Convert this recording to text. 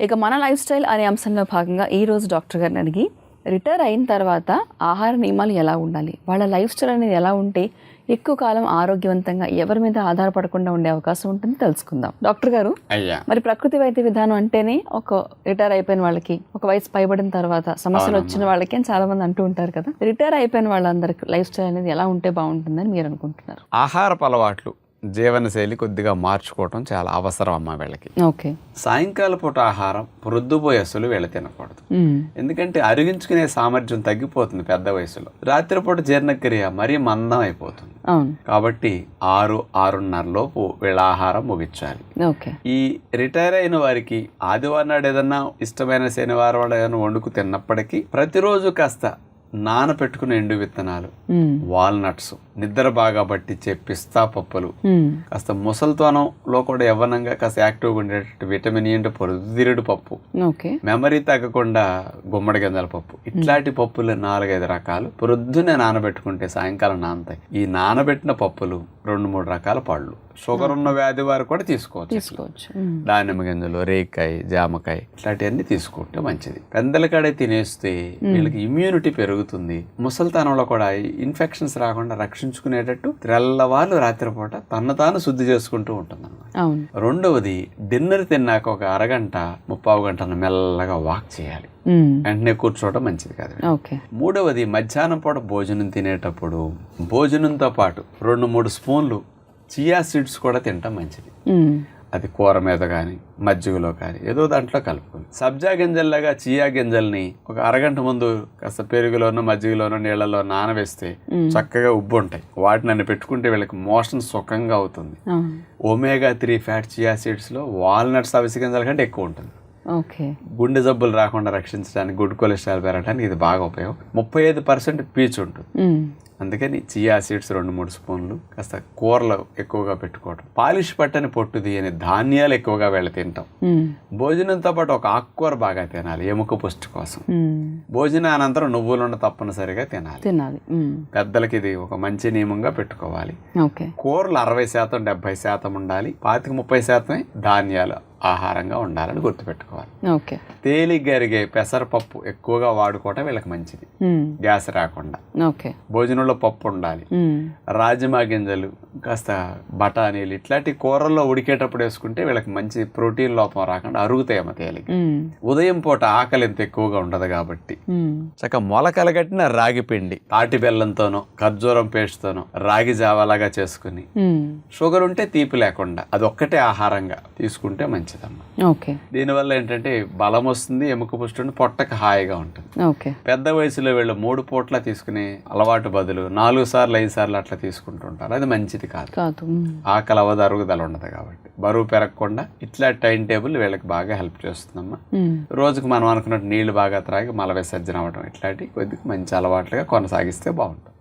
ఇక మన life style అనే అంశంలో భాగంగా ఈ రోజు డాక్టర్ గారిని అడిగి రిటైర్ అయిన తర్వాత ఆహార నియమాలు ఎలా ఉండాలి? వాళ్ళ లైఫ్ స్టైల్ అనేది ఎలా ఉంటే ఎక్కువ కాలం ఆరోగ్యవంతంగా ఎవరి మీద ఆధారపడకుండా ఉండే అవకాశం ఉంటుంది తెలుసుకుందాం. డాక్టర్ గారు అయ్యా. మరి ప్రకృతి వైద్య విధానం అంటేనే ఒక రిటైర్ అయిపోయిన వాళ్ళకి ఒక వయసు పైబడిన తర్వాత సమస్యలు వచ్చిన వాళ్ళకి అని చాలా మంది అంటూ ఉంటారు కదా. రిటైర్ అయిపోయిన వాళ్ళందరికి లైఫ్ స్టైల్ అనేది ఎలా ఉంటే బాగుంటుందని మీరు అనుకుంటున్నారు? ఆహారపు అలవాట్లు. జీవనశైలి కొద్దిగా మార్చుకోవటం చాలా అవసరం అమ్మ వీళ్ళకి. ఓకే. సాయంకాల పూట ఆహారం ప్రొద్దుపోయే అసలు వీళ్ళ తినకూడదు. ఎందుకంటే అరిగించుకునే సామర్థ్యం తగ్గిపోతుంది పెద్ద వయసులో. రాత్రిపూట జీర్ణక్రియ మరీ మందం అయిపోతుంది. కాబట్టి ఆరు ఆరున్నర లోపు వీళ్ళ ఆహారం ముగించాలి. ఈ రిటైర్ అయిన వారికి ఆదివారం నాడు ఏదన్నా ఇష్టమైన శనివారం ఏదైనా వండుకు తిన్నప్పటికీ ప్రతిరోజు కాస్త నానపెట్టుకున్న ఎండు విత్తనాలు. వాల్నట్స్. నిద్ర బాగా పట్టించే పిస్తా పప్పులు. కాస్త ముసలితనంలో కూడా యవ్వనంగా కాస్త యాక్టివ్గా ఉండేటట్టు విటమిన్ E అంటే పొరుదిరుడు పప్పు. మెమరీ తగ్గకుండా గుమ్మడి గింజల పప్పు. ఇట్లాంటి పప్పులు నాలుగైదు రకాలు. ప్రొద్దునే నానబెట్టుకుంటే సాయంకాలం నానతాయి. ఈ నానబెట్టిన పప్పులు రెండు మూడు రకాల పళ్ళు. షుగర్ ఉన్న వ్యాధి వారు కూడా తీసుకోవచ్చు. తీసుకోవచ్చు. మ్మ్. దానిమ్మ గింజలు రేకాయ జామకాయ ఇట్లాంటివన్నీ తీసుకుంటే మంచిది. పెందల కాడే తినేస్తే వీళ్ళకి ఇమ్యూనిటీ పెరుగుతుంది. ముసలితనంలో కూడా ఇన్ఫెక్షన్స్ రాకుండా రక్షించుకునేటట్టు తెల్లవాళ్ళు రాత్రిపూట తన తాను శుద్ధి చేసుకుంటూ ఉంటుంది అవును. రెండవది డిన్నర్ తిన్నాక ఒక అరగంట ముప్పావు గంటను మెల్లగా వాక్ చేయాలి. వెంటనే కూర్చోవడం మంచిది కాదు మూడవది మధ్యాహ్నం పూట భోజనం తినేటప్పుడు భోజనంతో పాటు రెండు మూడు స్పూన్లు చియా సీడ్స్ కూడా తినటం మంచిది. అది కూర మీద కానీ మజ్జిగలో కానీ ఏదో దాంట్లో కలుపుకొని. సబ్జా గింజల్లాగా చియా గింజల్ని ఒక అరగంట ముందు కాస్త పెరుగులోనో మజ్జిగలోనో నీళ్ళలో నానవేస్తే చక్కగా ఉబ్బు ఉంటాయి. వాటిని నన్ను పెట్టుకుంటే వీళ్ళకి మోషన్ సుఖంగా అవుతుంది. ఒమేగా త్రీ ఫ్యాట్ చియా సీడ్స్లో వాల్నట్స్ అవిసి గింజల కంటే ఎక్కువ ఉంటుంది. గుండె జబ్బులు రాకుండా రక్షించడానికి గుడ్ కొలెస్ట్రాల్ పెరగడానికి ఇది బాగా ఉపయోగం. ముప్పై ఐదు పర్సెంట్ పీచు ఉంటుంది. అందుకని చియా సీడ్స్ రెండు మూడు స్పూన్లు కాస్త కూరలు ఎక్కువగా పెట్టుకోవడం పాలిష్ పట్టని పొట్టు తీయని ధాన్యాలు ఎక్కువగా వెళ్ళ తింటాం. భోజనంతో పాటు ఒక ఆకుకూర బాగా తినాలి ఎముక పుష్టి కోసం. మ్మ్. భోజనానంతరం నువ్వులున్న తప్పనిసరిగా తినాలి. తినాలి. పెద్దలకి ఇది ఒక మంచి నియమంగా పెట్టుకోవాలి. కూరలు అరవై శాతం డెబ్బై శాతం ఉండాలి. పాతిక ముప్పై శాతమే ధాన్యాలు. ఆహారంగా ఉండాలని గుర్తుపెట్టుకోవాలి ఓకే తేలిగ్గా కరిగే పెసరపప్పు ఎక్కువగా వాడుకోవటం వీళ్ళకి మంచిది. గ్యాస్ రాకుండా ఓకే భోజనంలో పప్పు ఉండాలి. రాజమా గింజలు కాస్త బఠానీలు ఇట్లాంటి కూరల్లో ఉడికేటప్పుడు వేసుకుంటే వీళ్ళకి మంచి ప్రోటీన్ లోపం రాకుండా అరుగుతాయేమో తేలిక మ్మ్. ఉదయం పూట ఆకలి ఎంత ఎక్కువగా ఉండదు కాబట్టి. చక్క మొలకలు కట్టిన రాగి పిండి తాటి బెల్లంతోనో ఖర్జూరం పేస్ట్తోనో రాగి జావాలాగా చేసుకుని. షుగర్ ఉంటే తీపి లేకుండా అది ఒక్కటే ఆహారంగా తీసుకుంటే మంచిదమ్మా ఓకే. దీనివల్ల ఏంటంటే బలం వస్తుంది ఎముక పుష్టి పొట్టకి హాయిగా ఉంటుంది. ఓకే. పెద్ద వయసులో వీళ్ళు మూడు పూట్ల తీసుకునే అలవాటు బదులు నాలుగు సార్లు ఐదు సార్లు అట్లా తీసుకుంటుంటారు. అది మంచిది కాదు. కాదు. ఆకలి అవ్వదు అరుగుదల ఉండదు కాబట్టి. బరువు పెరగకుండా ఇట్లా టైం టేబుల్ వీళ్ళకి బాగా హెల్ప్ చేస్తుందమ్మా. మ్మ్. రోజుకు మనం అనుకున్నట్టు నీళ్ళు బాగా త్రాగి మల విసర్జన అవ్వడం ఇట్లాంటి కొద్దిగా మంచి అలవాట్లుగా కొనసాగిస్తే బాగుంటుంది.